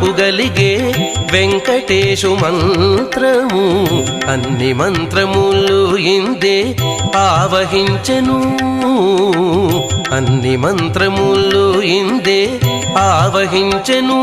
నాకు వెంకటేశు మంత్రము. అన్ని మంత్రములు ఇందే ఆవహించెను. అన్ని మంత్రములు ఇందే ఆవహించెను.